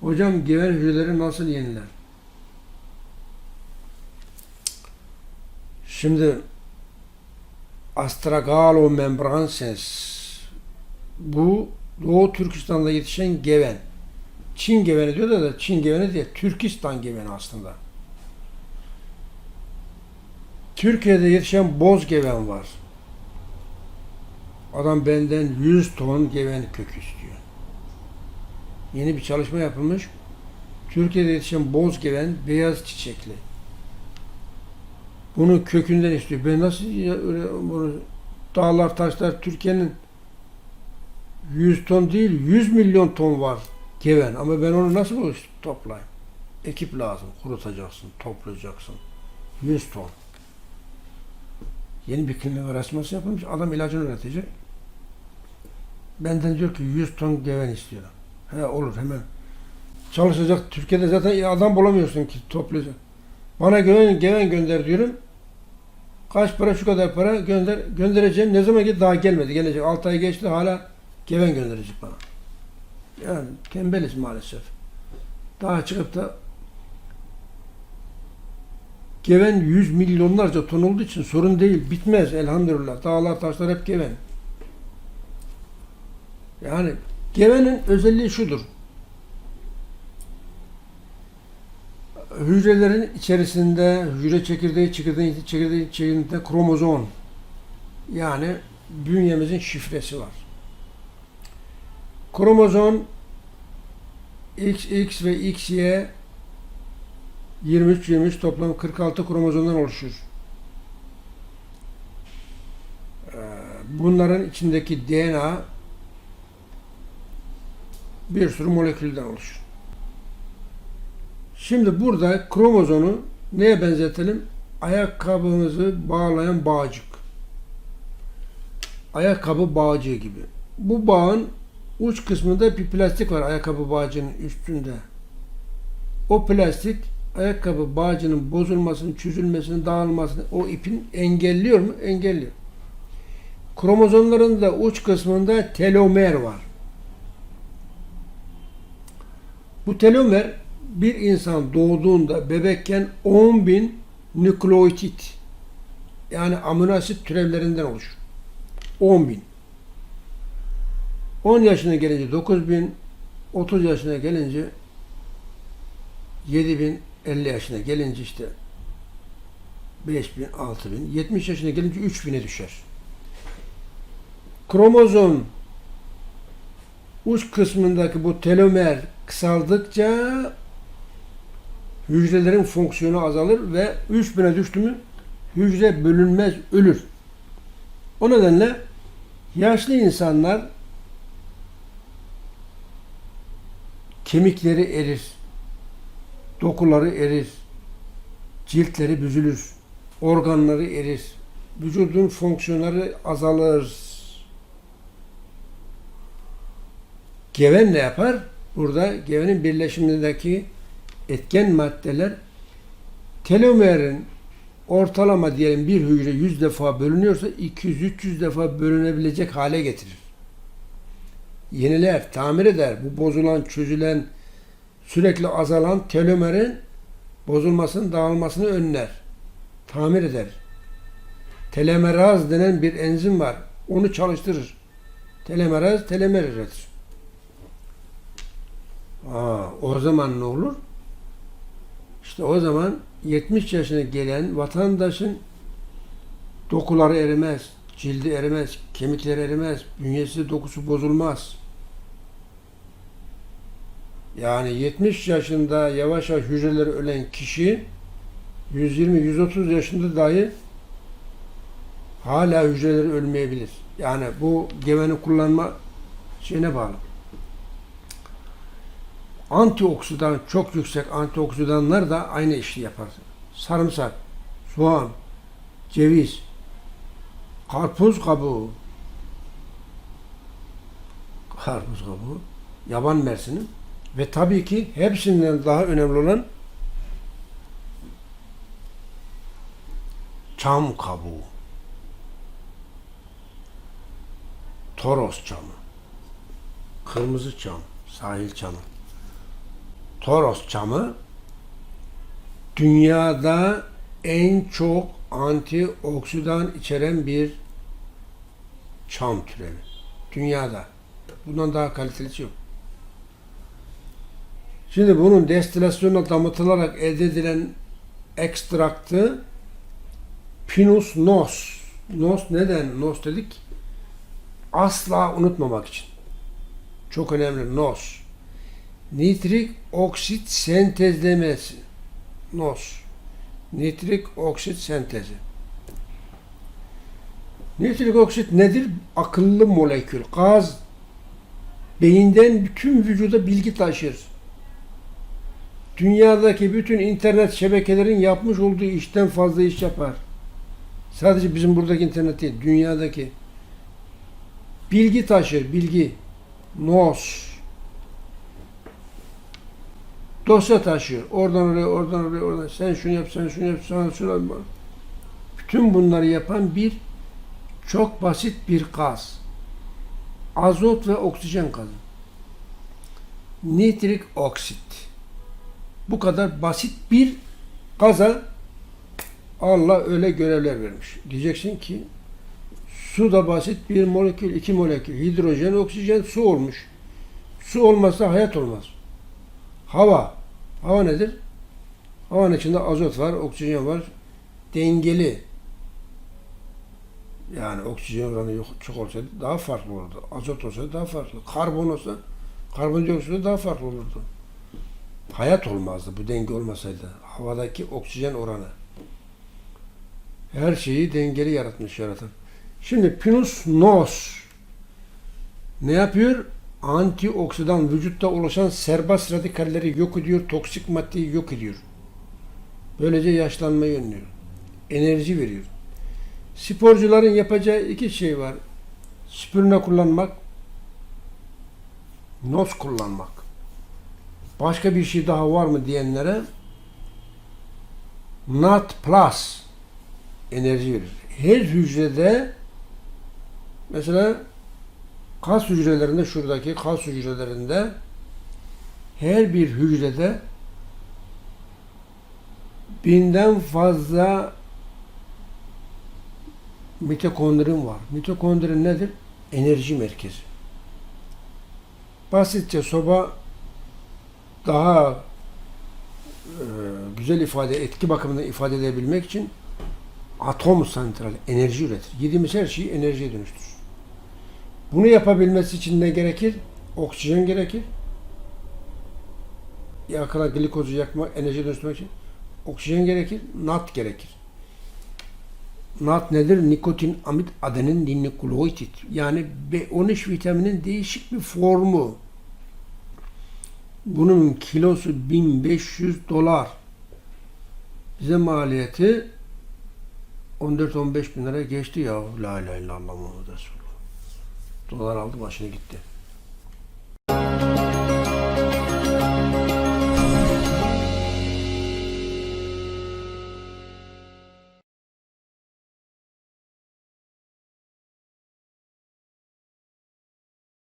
Hocam geven hücreleri nasıl yeniler? Şimdi Astragalomembrances bu Doğu Türkistan'da yetişen geven. Çin geveni diyor da, Çin geveni değil, Türkistan geveni aslında. Türkiye'de yetişen boz geven var. Adam benden 100 ton geven kök istiyor. Yeni bir çalışma yapılmış. Türkiye'de yetişen boz geven beyaz çiçekli. Bunu kökünden istiyor. Ben nasıl ya, öyle bunu dağlar taşlar Türkiye'nin 100 ton değil 100 milyon ton var geven ama ben onu nasıl toplayayım? Ekip lazım. Kurutacaksın, toplayacaksın. 100 ton. Yeni bir klinik araştırması yapılmış. Adam ilacını üretecek. Benden diyor ki 100 ton geven istiyorum. He olur hemen. Çalışacak. Türkiye'de zaten adam bulamıyorsun ki toplayacak. Bana geven, geven gönder diyorum. Kaç para şu kadar para gönder göndereceğim. Ne zaman ki daha gelmedi. Gelecek. 6 ay geçti hala geven gönderecek bana. Yani tembeliz maalesef. Daha çıkıp da geven yüz milyonlarca ton olduğu için sorun değil. Bitmez elhamdülillah. Dağlar taşlar hep geven. Yani gevenin özelliği şudur. Hücrelerin içerisinde hücre çekirdeği, çekirdeği, çekirdeği içerisinde kromozom yani bünyemizin şifresi var. Kromozom XX ve XY 23 23 toplam 46 kromozomdan oluşur. Ee, Bunların içindeki DNA bir sürü molekülden oluşur. Şimdi burada kromozomu neye benzetelim? Ayakkabımızı bağlayan bağcık. Ayakkabı bağcığı gibi. Bu bağın uç kısmında bir plastik var ayakkabı bağcığının üstünde. O plastik ayakkabı bağcının bozulmasını, çözülmesini, dağılmasını o ipin engelliyor mu? Engelliyor. Kromozomların da uç kısmında telomer var. Bu telomer bir insan doğduğunda bebekken 10 bin nükleotit yani amino asit türevlerinden oluşur. 10 bin. 10 yaşına gelince 9 bin, 30 yaşına gelince 7 bin, 50 yaşına gelince işte 5 bin, 6 bin, 70 yaşına gelince 3 bine düşer. Kromozom uç kısmındaki bu telomer kısaldıkça hücrelerin fonksiyonu azalır ve 3000'e düştü mü hücre bölünmez, ölür. O nedenle yaşlı insanlar kemikleri erir, dokuları erir, ciltleri büzülür, organları erir, vücudun fonksiyonları azalır. Geven ne yapar? Burada gevenin birleşimindeki etken maddeler telomerin ortalama diyelim bir hücre 100 defa bölünüyorsa 200-300 defa bölünebilecek hale getirir. Yeniler, tamir eder. Bu bozulan, çözülen, sürekli azalan telomerin bozulmasını, dağılmasını önler. Tamir eder. Telomeraz denen bir enzim var. Onu çalıştırır. Telomeraz telomer üretir. Aa, o zaman ne olur? İşte o zaman 70 yaşına gelen vatandaşın dokuları erimez, cildi erimez, kemikleri erimez, bünyesi dokusu bozulmaz. Yani 70 yaşında yavaş yavaş hücreleri ölen kişi 120-130 yaşında dahi hala hücreleri ölmeyebilir. Yani bu geveni kullanma şeyine bağlı antioksidan çok yüksek antioksidanlar da aynı işi yapar. Sarımsak, soğan, ceviz, karpuz kabuğu, karpuz kabuğu, yaban mersini ve tabii ki hepsinden daha önemli olan çam kabuğu. Toros çamı, kırmızı çam, sahil çamı. Toros çamı dünyada en çok antioksidan içeren bir çam türevi. Dünyada. Bundan daha kalitelisi yok. Şimdi bunun destilasyonla damıtılarak elde edilen ekstraktı Pinus nos. Nos neden nos dedik? Asla unutmamak için. Çok önemli nos. Nitrik oksit sentezlemesi. NOS. Nitrik oksit sentezi. Nitrik oksit nedir? Akıllı molekül. Gaz beyinden bütün vücuda bilgi taşır. Dünyadaki bütün internet şebekelerin yapmış olduğu işten fazla iş yapar. Sadece bizim buradaki internet değil, dünyadaki. Bilgi taşır, bilgi. NOS. Dosya taşıyor. Oradan oraya, oradan oraya, oradan. Sen şunu yap, sen şunu yap, sen şunu yap. Bütün bunları yapan bir çok basit bir gaz. Azot ve oksijen gazı. Nitrik oksit. Bu kadar basit bir gaza Allah öyle görevler vermiş. Diyeceksin ki su da basit bir molekül, iki molekül. Hidrojen, oksijen, su olmuş. Su olmazsa hayat olmaz. Hava. Hava nedir? Havanın içinde azot var, oksijen var. Dengeli. Yani oksijen oranı yok, çok olsaydı daha farklı olurdu. Azot olsaydı daha farklı. Karbon olsa, karbondioksit daha farklı olurdu. Hayat olmazdı bu denge olmasaydı. Havadaki oksijen oranı. Her şeyi dengeli yaratmış yaratan. Şimdi Pinus nos ne yapıyor? Antioksidan vücutta oluşan serbest radikalleri yok ediyor, toksik maddeyi yok ediyor. Böylece yaşlanmayı önlüyor. Enerji veriyor. Sporcuların yapacağı iki şey var. Spirine kullanmak, nos kullanmak. Başka bir şey daha var mı diyenlere Nat Plus enerji verir. Her hücrede mesela kas hücrelerinde şuradaki kas hücrelerinde her bir hücrede binden fazla mitokondrin var. Mitokondrin nedir? Enerji merkezi. Basitçe soba daha e, güzel ifade, etki bakımından ifade edebilmek için atom santrali enerji üretir. Yediğimiz her şeyi enerjiye dönüştürür. Bunu yapabilmesi için ne gerekir? Oksijen gerekir. Yakına glikozu yakma, enerji dönüştürmek için oksijen gerekir, nat gerekir. NAT nedir? Nikotin amid adenin dinlikuloitit. Yani B13 vitaminin değişik bir formu. Bunun kilosu 1500 dolar. Bize maliyeti 14-15 bin lira geçti ya. La ilahe illallah Muhammed Resulullah. Dolar aldı başını gitti.